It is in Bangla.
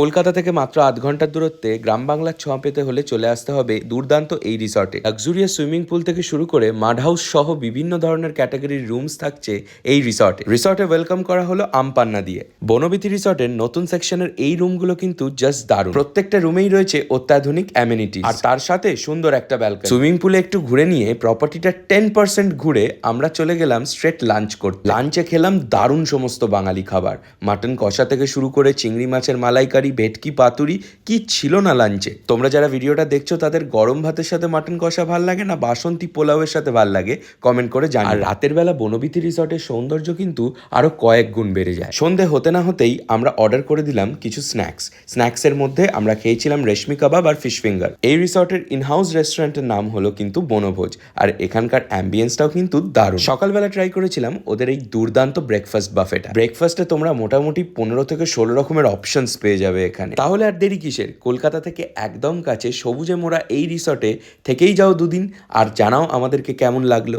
কলকাতা থেকে মাত্র আধ ঘণ্টার দূরত্বে গ্রাম বাংলার ছোঁয়া পেতে হলে চলে আসতে হবে দুর্দান্ত এই রিসর্টে। লাক্সুরিয়াস সুইমিং পুল থেকে শুরু করে মাড হাউস সহ বিভিন্ন ধরনের ক্যাটাগরির রুমস থাকছে এই রিসর্টে। রিসর্টে ওয়েলকাম করা হলো আমপান্না দিয়ে। বনবিথি রিসর্টের নতুন সেকশনের এই রুমগুলো কিন্তু জাস্ট দারুণ। প্রত্যেকটা রুমেই রয়েছে অত্যাধুনিক অ্যামিনিটি আর তার সাথে সুন্দর একটা ব্যালকনি সুইমিং পুলে একটু ঘুরে নিয়ে প্রপার্টিটা টেন পার্সেন্ট ঘুরে আমরা চলে গেলাম স্ট্রেট লাঞ্চ করতে। লাঞ্চে খেলাম দারুণ সমস্ত বাঙালি খাবার। মাটন কষা থেকে শুরু করে চিংড়ি মাছের মালাইকারি ভেটকি পাতুরি, কি ছিল না লাঞ্চে? তোমরা যারা ভিডিওটা দেখছ, তাদের গরম ভাতের সাথে মাটন কষা ভালো লাগে না? বাসন্তী পোলাওয়ের সাথে ভালো লাগে? কমেন্ট করে জানি আর রাতের বেলা বনবিথি রিসর্টের সৌন্দর্য কিন্তু আরও কয়েক গুণ বেড়ে যায়। সন্ধে হতে না হতেই আমরা অর্ডার করে দিলাম কিছু স্ন্যাক্স স্ন্যাক্সের মধ্যে আমরা খেয়েছিলাম রেশমি কাবাব আর ফিশ ফিঙ্গার এই রিসর্টের ইনহাউস রেস্টুরেন্টের নাম হলো কিন্তু বনভোজ। আর এখানকার অ্যাম্বিয়েন্সটাও কিন্তু দারুণ। সকালবেলা ট্রাই করেছিলাম ওদের এই দুর্দান্ত ব্রেকফাস্ট বাফেটা ব্রেকফাস্টে তোমরা মোটামুটি পনেরো থেকে ষোলো রকমের অপশনস পেয়ে যাবে এখানে। তাহলে আর দেরি কিসের? কলকাতা থেকে একদম কাছে সবুজে মোড়া এই রিসর্টে থেকেই যাও দুদিন, আর জানাও আমাদেরকে কেমন লাগল।